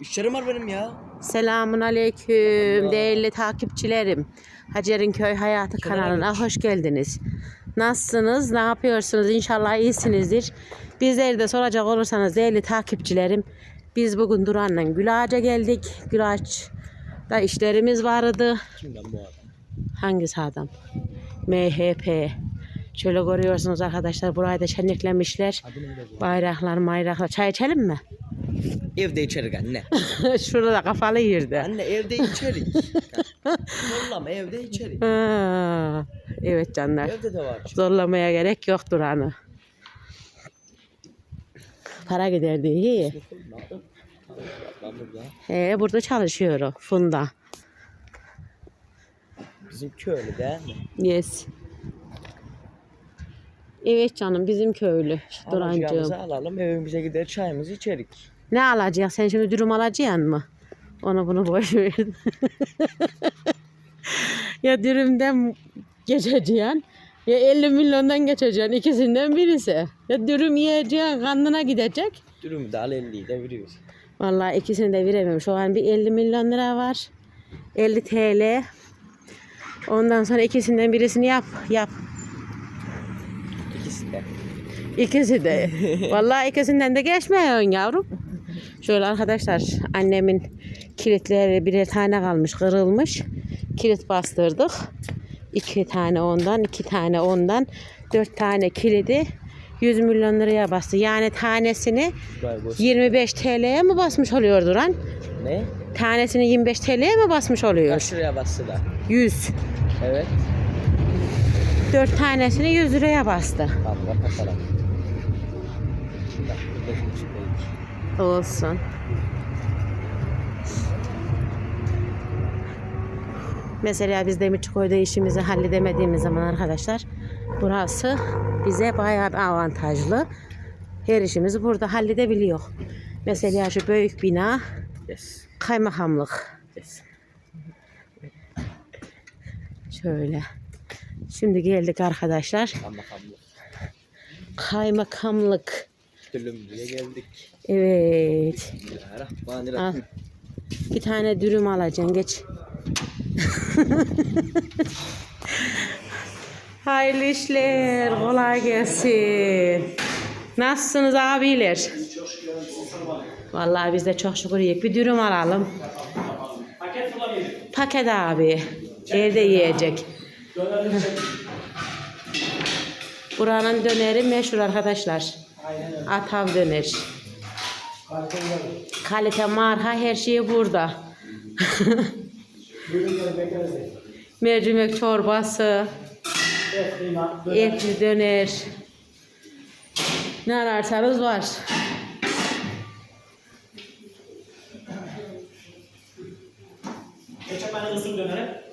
İşlerim var benim ya. Selamun aleyküm değerli takipçilerim. Hacer'in Köy Hayatı kanalına hoş geldiniz. Nasılsınız? Ne yapıyorsunuz? İnşallah iyisinizdir. Bizleri de soracak olursanız değerli takipçilerim. Biz bugün Duran'la Gülağaç'a geldik. Gülağaç'ta işlerimiz vardı. Kimden bu adam? Hangisi adam? MHP. Şöyle görüyorsunuz arkadaşlar burayı da şenliklemişler. Bayraklar mayraklar. Çay içelim mi? Evde içerik anne. Şurada da kafalı yerde. Anne evde içerik. Zorlama evde içerik. Ha, evet canlar. Evde de var. Zorlamaya gerek yoktur anı. Para giderdi iyi. Ben burada. He, burada çalışıyor o Funda. Bizim köylü değil mi? Yes. Evet canım bizim köylü Alacağımızı Durancığım. alalım evimize gider çayımızı içerik. Ne alacak? Sen şimdi dürüm alacaksın mı? Onu bunu boş ver. ya dürümden geçeceksin ya 50 milyondan geçeceksin ikisinden birisi. Ya dürüm yiyeceksin karnına gidecek. Dürümü de al 50'yi de veriyoruz. Vallahi ikisini de veremem. Şu an bir 50 milyon lira var. 50 TL. Ondan sonra ikisinden birisini yap. Yap. İkisi de. Vallahi ikisinden de geçmiyorsun yavrum. Şöyle arkadaşlar annemin kilitleri birer tane kalmış kırılmış. Kilit bastırdık. İki tane ondan, iki tane ondan, dört tane kilidi 100 milyon liraya bastı. Yani tanesini Şuraya koy. 25 TL'ye mi basmış oluyor Duran? Ne? Tanesini 25 TL'ye mi basmış oluyor? Kaç liraya bastı da? 100. Evet. 4 tanesini 100 liraya bastı. Tamam kapatalım. Buradaki içindeyik. Olsun. Mesela biz Demirçikoy'da işimizi halledemediğimiz zaman arkadaşlar burası bize bayağı bir avantajlı. Her işimizi burada halledebiliyor. Mesela şu büyük bina Yes. kaymakamlık. Yes. Şöyle. Şimdi geldik arkadaşlar. Ama kablo. Kaymakamlık. Dürümlüğe geldik. Evet. Al. Bismillahirrahmanirrahim. Bir tane dürüm alacaksın geç. Hayırlı işler, kolay gelsin. Nasılsınız abiler? Vallahi biz de çok şükür yiyek. Bir dürüm alalım. Paket abi. Evde yiyecek. Buranın döneri meşhur arkadaşlar. Atav döner. Kalite marka her şey burada. Mercimek çorbası, etli döner. Ne ararsanız var. Ketçap hani ısır dönere.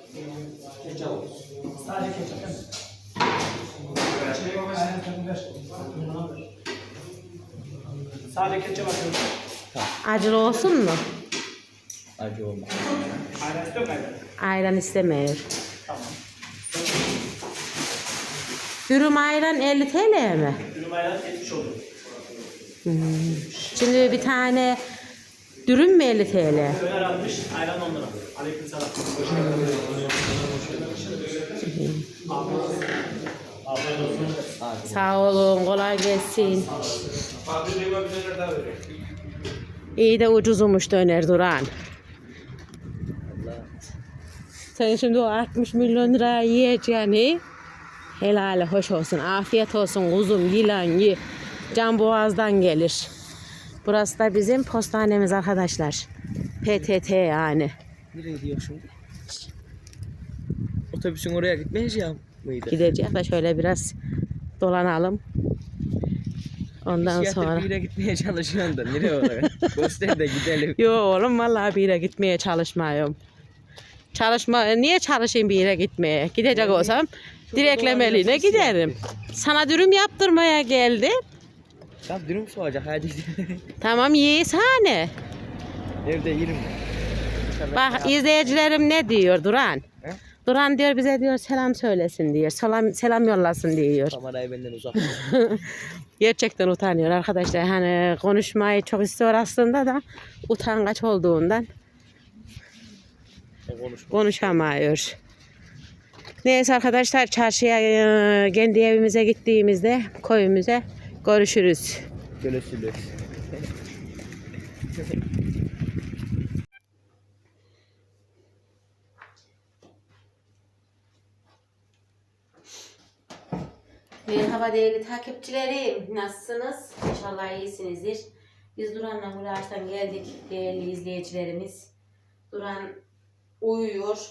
Ketçap. Sadece ketçap mi? Sadece ketçap atıyorum. Acılı olsun mu? Acı olma. Ayran istiyor mu ayran? İstemiyor. Tamam. Dürüm ayran 50 TL mi? Dürüm ayran 70 oluyor. Şimdi bir tane dürüm mü 50 TL? Döner 60, ayran 10 lira. Aleyküm selam. Sağ olun, kolay gelsin. İyi de ucuzmuş döner Duran. Allah. Sen şimdi o 60 milyon lira yiyeceğini helal hoş olsun. Afiyet olsun kuzum yılan ye. Can boğazdan gelir. Burası da bizim postanemiz arkadaşlar. PTT yani. Nereye gidiyor şimdi? Otobüsün oraya gitmeyeceğim mıydı? Gidecek de şöyle biraz dolanalım. Ondan Psikiyatrik sonra. bir yere gitmeye çalışıyorsun da nereye oraya? Göster de gidelim. Yo oğlum vallahi bir yere gitmeye çalışmıyorum. Çalışma niye çalışayım bir yere gitmeye? Gidecek olsam direklemeliğine giderim. Sana dürüm yaptırmaya geldi. Tamam dürüm soğuyacak hadi gidelim. Tamam yiyeshane. Evde yerim. Bak izleyicilerim ne diyor Duran? He? Duran diyor bize diyor selam söylesin diyor. Selam selam yollasın diyor. Kamerayı benden uzak. Gerçekten utanıyor arkadaşlar. Hani konuşmayı çok istiyor aslında da utangaç olduğundan Ben konuşmam. konuşamıyor. Neyse arkadaşlar çarşıya e, kendi evimize gittiğimizde koyumuza görüşürüz. Görüşürüz. Merhaba değerli takipçilerim. Nasılsınız? İnşallah iyisinizdir. Biz Duran'la Muraç'tan geldik değerli izleyicilerimiz. Duran uyuyor.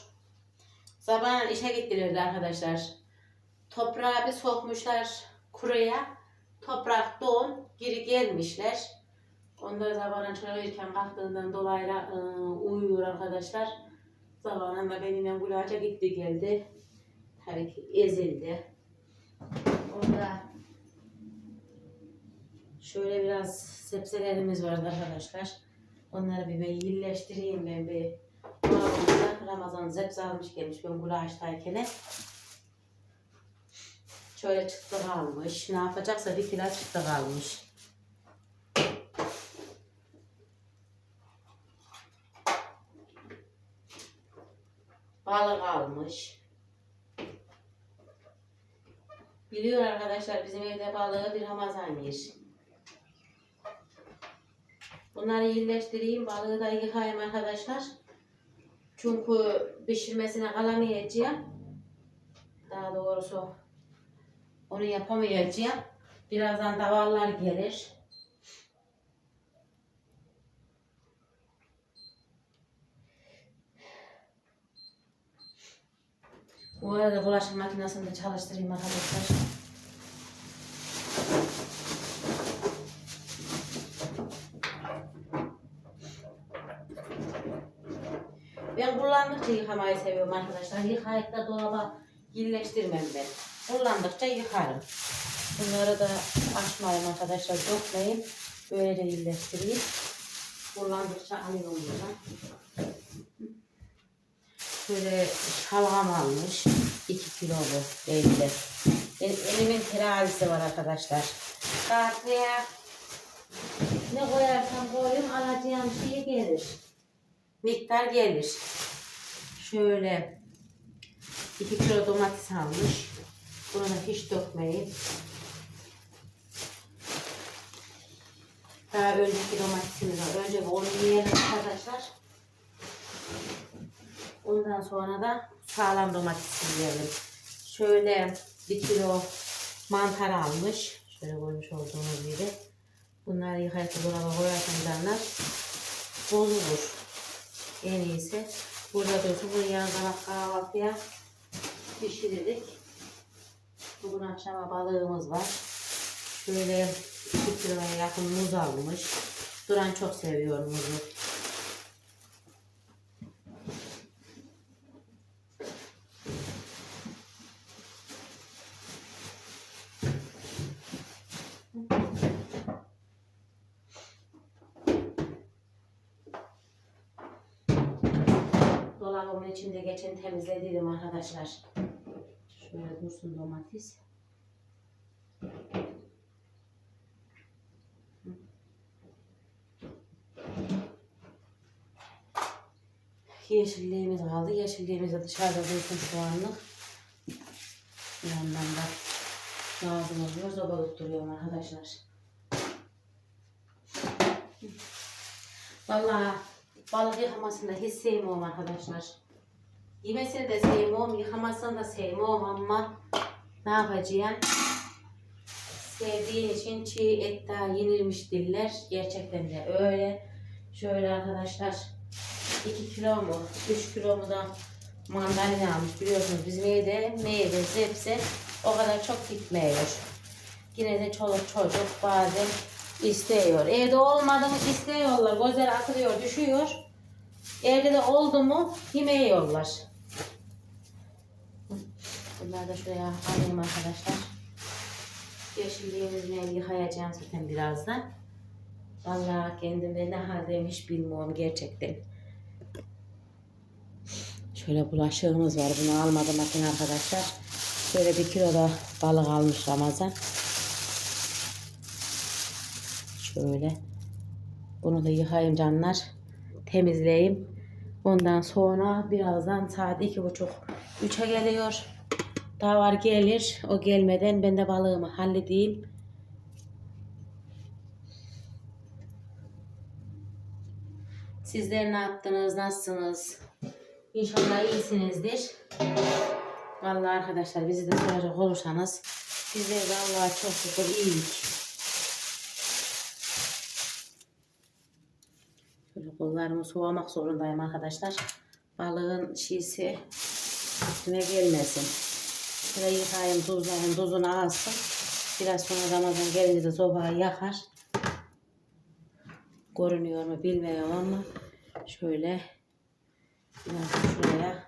Sabah işe gittilerdi arkadaşlar. Toprağı bir sokmuşlar kuruya. Toprak don, geri gelmişler. Ondan sabahın çalışırken kalktığından dolayı e, uyuyor arkadaşlar. Sabahın da benimle Muraç'a gitti geldi. Tabii ki ezildi. Orada şöyle biraz sebzelerimiz vardı arkadaşlar. Onları bir ben ben bir. Dolabımda Ramazan sebze almış gelmiş ben gulaştayken. Şöyle çıktı kalmış. Ne yapacaksa bir kilo çıktı kalmış. Balık almış. Biliyor arkadaşlar bizim evde balığı bir Ramazan yer. Bunları iyileştireyim. Balığı da yıkayayım arkadaşlar. Çünkü pişirmesine kalamayacağım. Daha doğrusu onu yapamayacağım. Birazdan davallar gelir. Bu arada bulaşık makinesini de çalıştırayım arkadaşlar. Ben kullandıkça yıkamayı seviyorum arkadaşlar. Yıkayıp da dolaba yerleştirmem ben. Kullandıkça yıkarım. Bunları da açmayayım arkadaşlar. Dökmeyeyim. Böylece yerleştireyim. Kullandıkça alıyorum buradan. Şöyle şalgam almış. 2 kilolu belli. Benim elimin terazisi var arkadaşlar. Tartıya ne koyarsam koyayım alacağım şey gelir. Miktar gelir. Şöyle 2 kilo domates almış. Bunu da hiç dökmeyin. Daha önceki domatesimiz var. Önce onu yiyelim arkadaşlar. Ondan sonra da sağlam domates yiyelim. Şöyle bir kilo mantar almış. Şöyle koymuş olduğunuz gibi. Bunları yıkayıp dolaba koyarsanız bozulur. En iyisi burada yarın sabah kahvaltıya pişirdik. Bugün akşama balığımız var. Şöyle 2 kiloya yakın muz almış. Duran çok seviyor muzu. Dolabımın içinde geçen temizlediydim arkadaşlar. Şöyle dursun domates. Yeşilliğimiz kaldı. Yeşilliğimiz de dışarıda dursun şu yandan da lazım oluyor. Zoba tutturuyorum arkadaşlar. Vallahi balık yıkamasını da hiç sevmiyorum arkadaşlar. Yemesini de sevmiyorum, yıkamasını da sevmiyorum ama ne yapacağım? Sevdiğin için çiğ et daha yenilmiş diller. Gerçekten de öyle. Şöyle arkadaşlar 2 kilo mu 3 kilo mu da mandalina almış biliyorsunuz bizim evde meyve sebze o kadar çok gitmiyor. Yine de çoluk çocuk bazen istiyor. Evde olmadı mı istiyorlar. Gözleri akılıyor, düşüyor. Evde de oldu mu yemiyorlar. Bunları da şuraya alayım arkadaşlar. Yeşilliğimizi yıkayacağım zaten birazdan. Vallahi kendimde ne haldeyim hiç bilmiyorum gerçekten. Şöyle bulaşığımız var. Bunu almadım bakın arkadaşlar. Şöyle bir kilo da balık almış Ramazan. Şöyle. Bunu da yıkayayım canlar. Temizleyeyim. Ondan sonra birazdan saat iki buçuk üçe geliyor. Daha var gelir. O gelmeden ben de balığımı halledeyim. Sizler ne yaptınız? Nasılsınız? İnşallah iyisinizdir. Vallahi arkadaşlar bizi de soracak olursanız bizler de Allah'a çok şükür iyiyiz. Şöyle kollarımı soğumak zorundayım arkadaşlar. Balığın şişi üstüne gelmesin. Şöyle yıkayayım, tuzlayayım, tuzunu alsın. Biraz sonra Ramazan gelince de sobayı yakar. Görünüyor mu bilmiyorum ama şöyle şuraya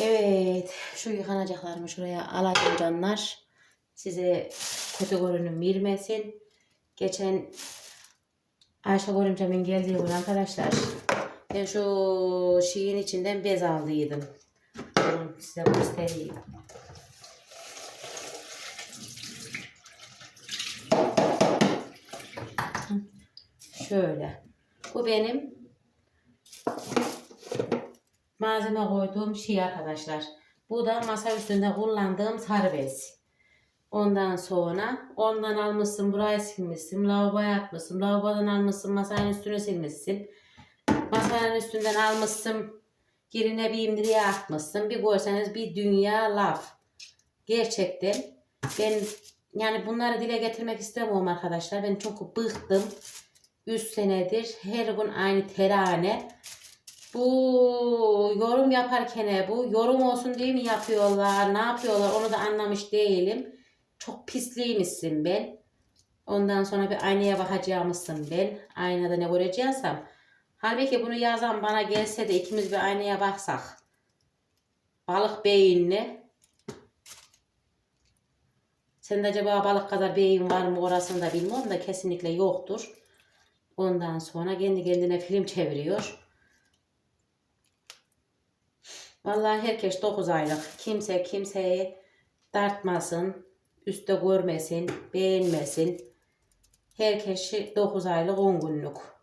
Evet şu yıkanacaklarımı şuraya alacağım canlar. Size kötü görünüm vermesin. Geçen Ayşe Görümcemin geldiği gün arkadaşlar ben şu şeyin içinden bez aldıydım. Size göstereyim. Şöyle. Bu benim malzeme koyduğum şey arkadaşlar. Bu da masa üstünde kullandığım sarı bez. Ondan sonra ondan almışsın buraya silmişsin, lavaboya atmışsın, lavabodan almışsın masanın üstüne silmişsin. Masanın üstünden almışsın, girine bir imdiriye atmışsın. Bir görseniz bir dünya laf. Gerçekten ben yani bunları dile getirmek istemiyorum arkadaşlar. Ben çok bıktım. 3 senedir her gün aynı terane. Bu yorum yaparken bu yorum olsun diye mi yapıyorlar, ne yapıyorlar onu da anlamış değilim. Çok pisliymişsin ben. Ondan sonra bir aynaya bakacağımızsın ben. Aynada ne göreceksem. Halbuki bunu yazan bana gelse de ikimiz bir aynaya baksak. Balık beyinli. Sende acaba balık kadar beyin var mı orasını da bilmiyorum da kesinlikle yoktur. Ondan sonra kendi kendine film çeviriyor. Vallahi herkes 9 aylık. Kimse kimseyi dartmasın, üstte görmesin, beğenmesin. Herkes 9 aylık 10 günlük.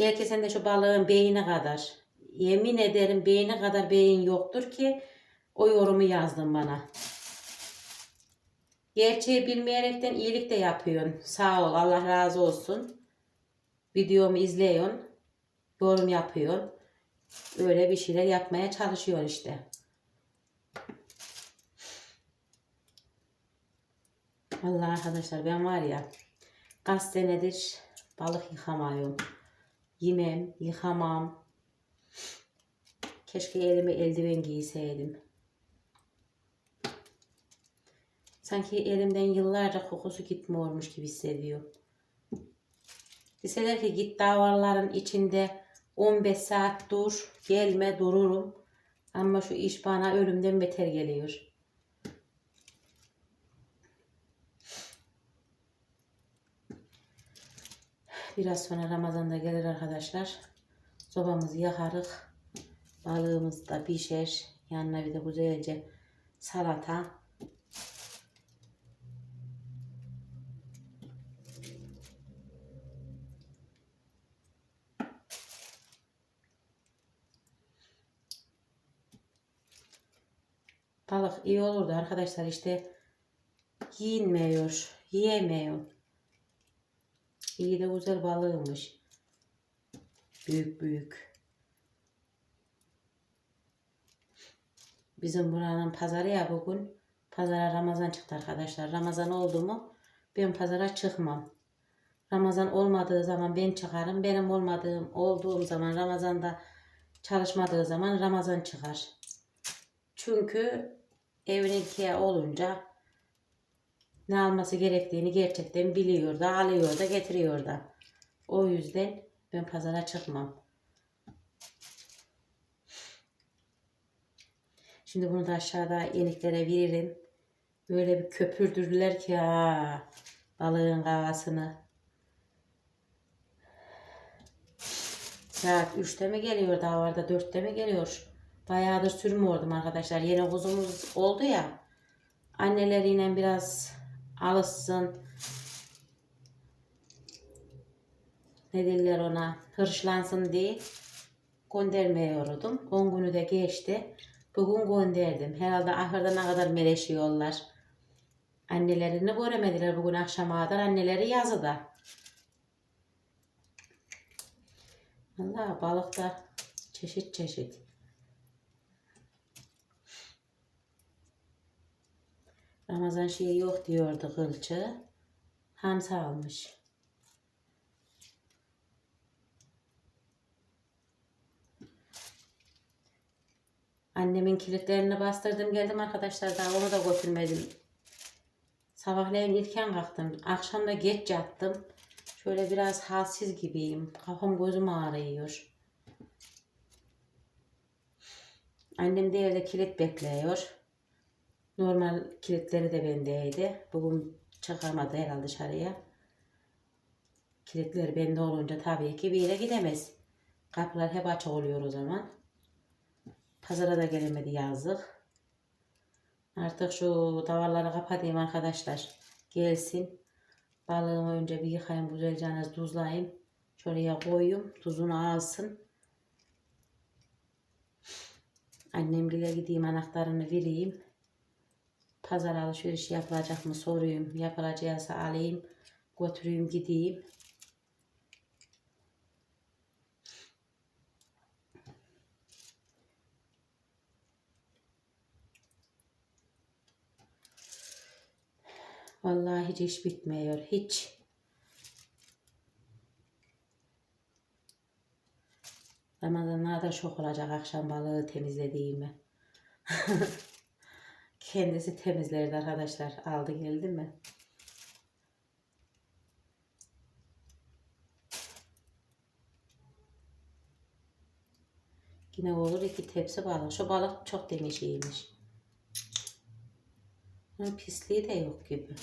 Belki sen de şu balığın beyni kadar. Yemin ederim beyni kadar beyin yoktur ki o yorumu yazdın bana. Gerçeği bilmeyerekten iyilik de yapıyorsun. Sağ ol Allah razı olsun. Videomu izliyorsun. Yorum yapıyorsun. Öyle bir şeyler yapmaya çalışıyor işte. Vallahi arkadaşlar ben var ya kaç senedir balık yıkamıyorum. Yemem, yıkamam. Keşke elime eldiven giyseydim. Sanki elimden yıllarca kokusu gitmiyormuş gibi hissediyorum. Deseler ki git davarların içinde 15 saat dur, gelme dururum. Ama şu iş bana ölümden beter geliyor. Biraz sonra Ramazan'da gelir arkadaşlar. Sobamızı yakarık. Balığımız da pişer. Yanına bir de güzelce salata. Balık iyi olurdu arkadaşlar işte yiyinmiyor, yiyemiyor. İyi de güzel balığıymış. Büyük büyük. Bizim buranın pazarı ya bugün. Pazara Ramazan çıktı arkadaşlar. Ramazan oldu mu ben pazara çıkmam. Ramazan olmadığı zaman ben çıkarım. Benim olmadığım olduğum zaman Ramazan'da çalışmadığı zaman Ramazan çıkar. Çünkü evlilikte olunca ne alması gerektiğini gerçekten biliyor da alıyor da getiriyor da. O yüzden ben pazara çıkmam. Şimdi bunu da aşağıda yeniklere veririm. Böyle bir köpürdürdüler ki ha, balığın kavasını. Saat 3'te mi geliyor daha varda 4'te mi geliyor? Bayağıdır sürmüyordum arkadaşlar. Yeni kuzumuz oldu ya. Anneleriyle biraz alışsın. Ne derler ona? Hırçlansın diye göndermiyordum. 10 günü de geçti. Bugün gönderdim. Herhalde ahırda ne kadar meleşiyorlar. Annelerini göremediler bugün akşama kadar. Anneleri yazıda. Valla balık da çeşit çeşit. Ramazan şeyi yok diyordu kılçı. Hamza almış. Annemin kilitlerini bastırdım geldim arkadaşlar daha onu da götürmedim. Sabahleyin erken kalktım. Akşam da geç yattım. Şöyle biraz halsiz gibiyim. Kafam gözüm ağrıyor. Annem de evde kilit bekliyor. Normal kilitleri de bendeydi. Bugün çıkamadı herhalde dışarıya. Kilitleri bende olunca tabii ki bir yere gidemez. Kapılar hep açık oluyor o zaman. Pazara da gelemedi yazdık. Artık şu davarları kapatayım arkadaşlar. Gelsin. Balığımı önce bir yıkayayım güzelce tuzlayayım. Şuraya koyayım. Tuzunu alsın. Annemgile gideyim anahtarını vereyim. Pazar alışveriş yapılacak mı sorayım. Yapılacaksa alayım. Götüreyim gideyim. Vallahi hiç iş bitmiyor. Hiç. Ramazanlarda şok olacak akşam balığı temizlediğimi. Kendisi temizlerdi arkadaşlar. Aldı geldi mi? Yine olur iki tepsi balık. Şu balık çok demişiymiş. Ha, pisliği de yok gibi.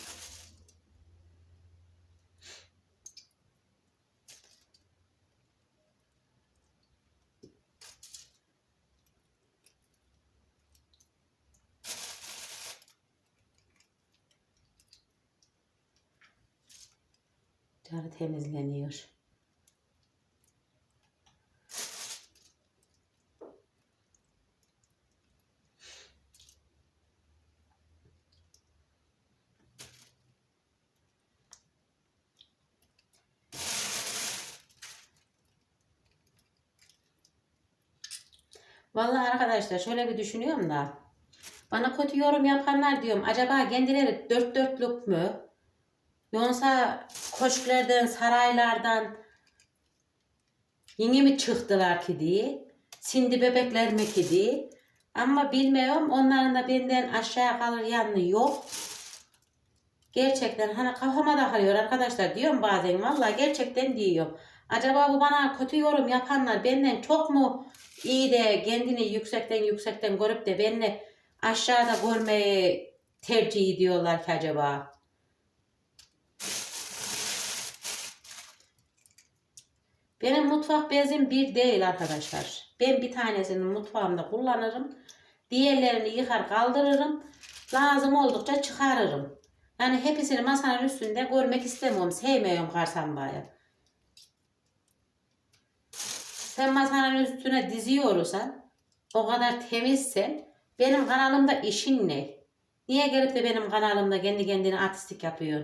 Carı temizleniyor. Vallahi arkadaşlar şöyle bir düşünüyorum da. Bana kötü yorum yapanlar diyorum. Acaba kendileri dört dörtlük mü? Yoksa koşklardan, saraylardan yeni mi çıktılar ki diye. Sindi bebekler mi ki diye. Ama bilmiyorum onların da benden aşağıya kalır yanı yok. Gerçekten hani kafama da kalıyor arkadaşlar diyorum bazen vallahi gerçekten diyorum. Acaba bu bana kötü yorum yapanlar benden çok mu iyi de kendini yüksekten yüksekten görüp de beni aşağıda görmeyi tercih ediyorlar ki acaba? Benim mutfak bezim bir değil arkadaşlar. Ben bir tanesini mutfağımda kullanırım. Diğerlerini yıkar kaldırırım. Lazım oldukça çıkarırım. Yani hepsini masanın üstünde görmek istemiyorum. Sevmiyorum karsambaya. Sen masanın üstüne diziyorsan, o kadar temizsen, benim kanalımda işin ne? Niye gelip de benim kanalımda kendi kendine artistik yapıyor?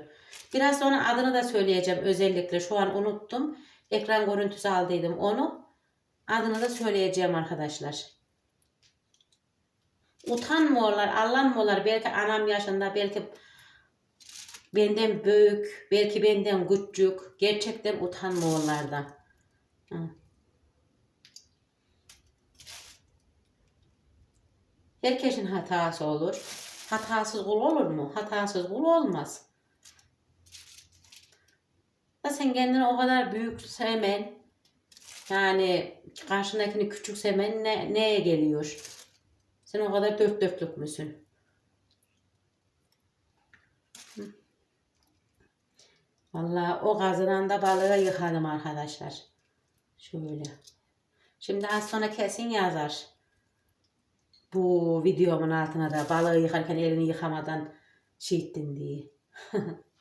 Biraz sonra adını da söyleyeceğim özellikle. Şu an unuttum. Ekran görüntüsü aldıydım onu. Adını da söyleyeceğim arkadaşlar. Utanmıyorlar, allanmıyorlar. Belki anam yaşında, belki benden büyük, belki benden küçük. Gerçekten utanmıyorlar da. Herkesin hatası olur. Hatasız kul olur mu? Hatasız kul olmaz. Da sen kendini o kadar büyük sevmen, yani karşındakini küçük sevmen ne, neye geliyor? Sen o kadar dört dörtlük müsün? Hı. Vallahi o kazanan da balığı yıkadım arkadaşlar. Şöyle. Şimdi az sonra kesin yazar. Bu videomun altına da balığı yıkarken elini yıkamadan şey ettin diye.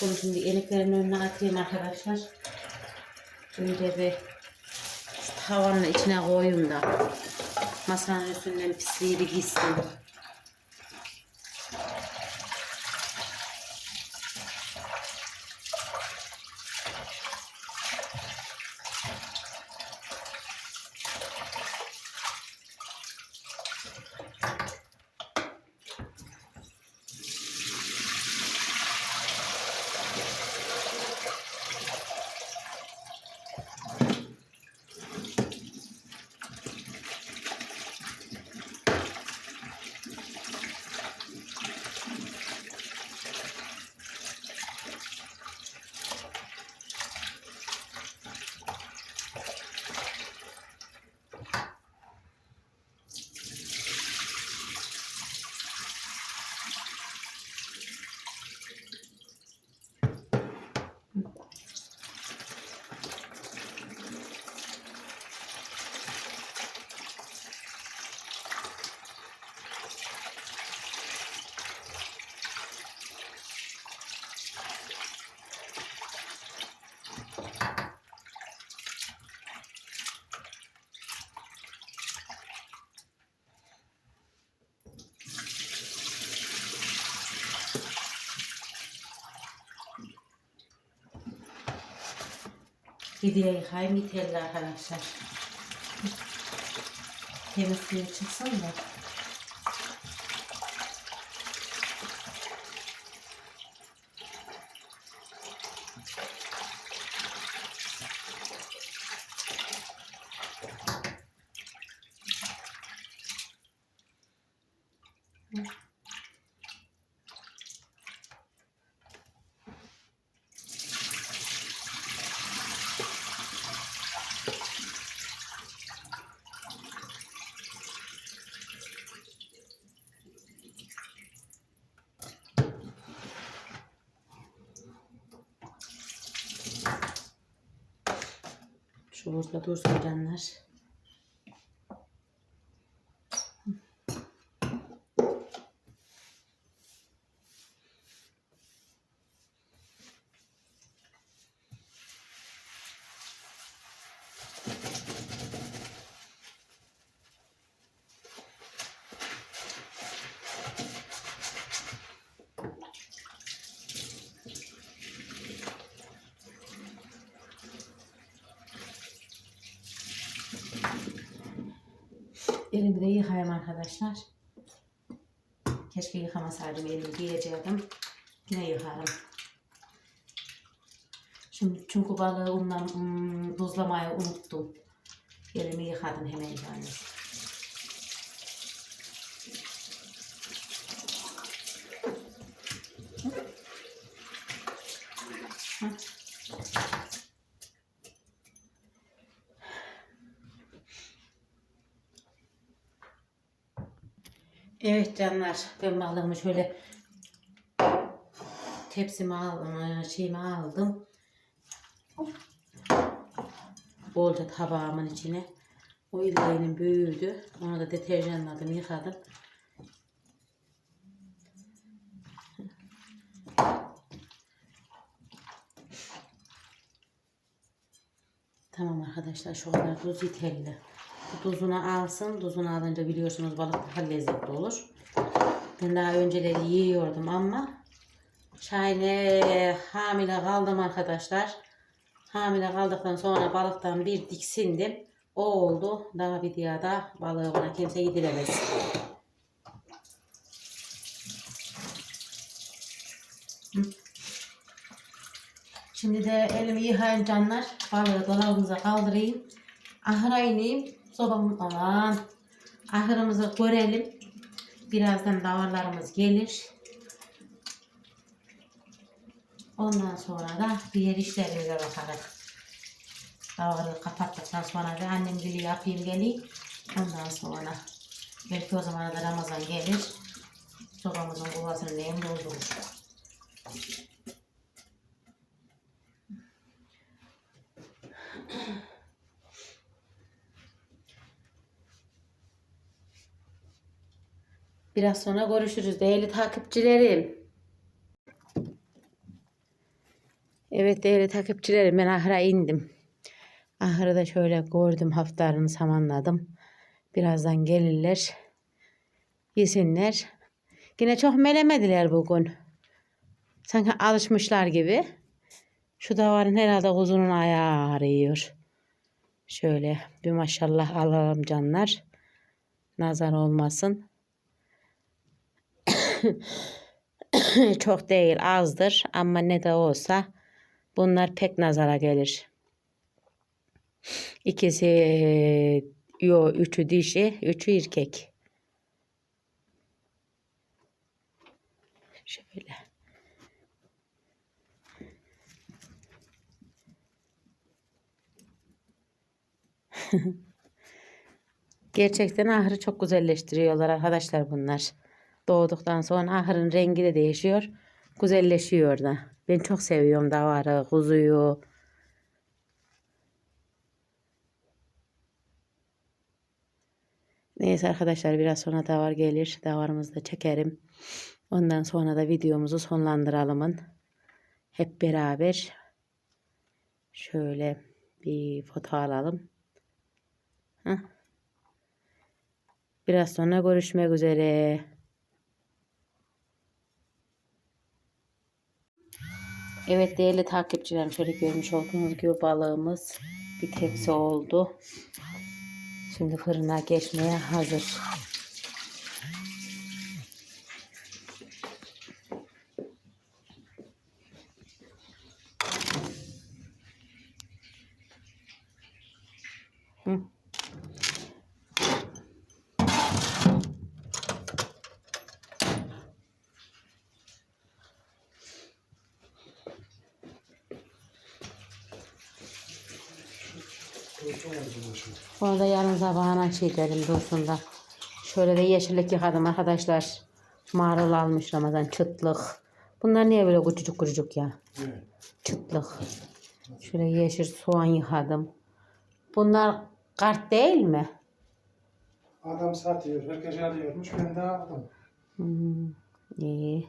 Bunu şimdi eliklerin önüne atayım arkadaşlar. Şöyle bir tavanın içine koyayım da masanın üstünden pisliği bir gitsin. Videoyu yıkayayım yeterli arkadaşlar. Temiz suyu çıksın da. Şu burada dursun canlar. Arkadaşlar. Keşke yıkamasaydım elimi giyecektim. Yine yıkarım. Şimdi çünkü balığı ondan hmm, tuzlamayı unuttum. Elimi yıkadım hemen yani. Evet canlar ben balığımı şöyle tepsime aldım, şeyimi aldım. Bolca tabağımın içine. O ileğinin büyüdü. Onu da deterjanladım, yıkadım. Tamam arkadaşlar şu kadar tuz yeterli. Tuzunu alsın. Tuzunu alınca biliyorsunuz balık daha lezzetli olur. Ben daha önceleri yiyordum ama Şahane hamile kaldım arkadaşlar. Hamile kaldıktan sonra balıktan bir diksindim. O oldu. Daha bir diye da balığı bana kimse yediremez. Şimdi de elimi yıkayın canlar. Balığı dolabımıza kaldırayım. Ahıra ineyim. Sobam aman. Ahırımızı görelim. Birazdan davarlarımız gelir. Ondan sonra da diğer işlerimize bakarız. Davaları kapattıktan sonra da annem dili yapayım geleyim. Ondan sonra belki o zamana da Ramazan gelir. Sobamızın kovasını neyim doldurur. Biraz sonra görüşürüz değerli takipçilerim. Evet değerli takipçilerim ben ahıra indim. Ahırı da şöyle gördüm haftalarını samanladım. Birazdan gelirler. Yesinler. Yine çok melemediler bugün. Sanki alışmışlar gibi. Şu davarın herhalde kuzunun ayağı ağrıyor. Şöyle bir maşallah alalım canlar. Nazar olmasın. Çok değil azdır ama ne de olsa bunlar pek nazara gelir. İkisi yo üçü dişi, üçü erkek. Şöyle. Gerçekten ahırı çok güzelleştiriyorlar arkadaşlar bunlar. Doğduktan sonra ahırın rengi de değişiyor. Güzelleşiyor da. Ben çok seviyorum davarı, kuzuyu. Neyse arkadaşlar biraz sonra davar gelir. Davarımızı da çekerim. Ondan sonra da videomuzu sonlandıralımın. Hep beraber şöyle bir foto alalım. Heh. Biraz sonra görüşmek üzere. Evet değerli takipçilerim şöyle görmüş olduğunuz gibi balığımız bir tepsi oldu. Şimdi fırına geçmeye hazır. Hı. Onu da yarın sabahına şey derim dursun da. Şöyle de yeşillik yıkadım arkadaşlar. Marul almış Ramazan çıtlık. Bunlar niye böyle küçücük küçücük ya? Evet. Çıtlık. Şöyle yeşil soğan yıkadım. Bunlar kart değil mi? Adam satıyor, herkes alıyormuş, ben de aldım. Hmm, iyi.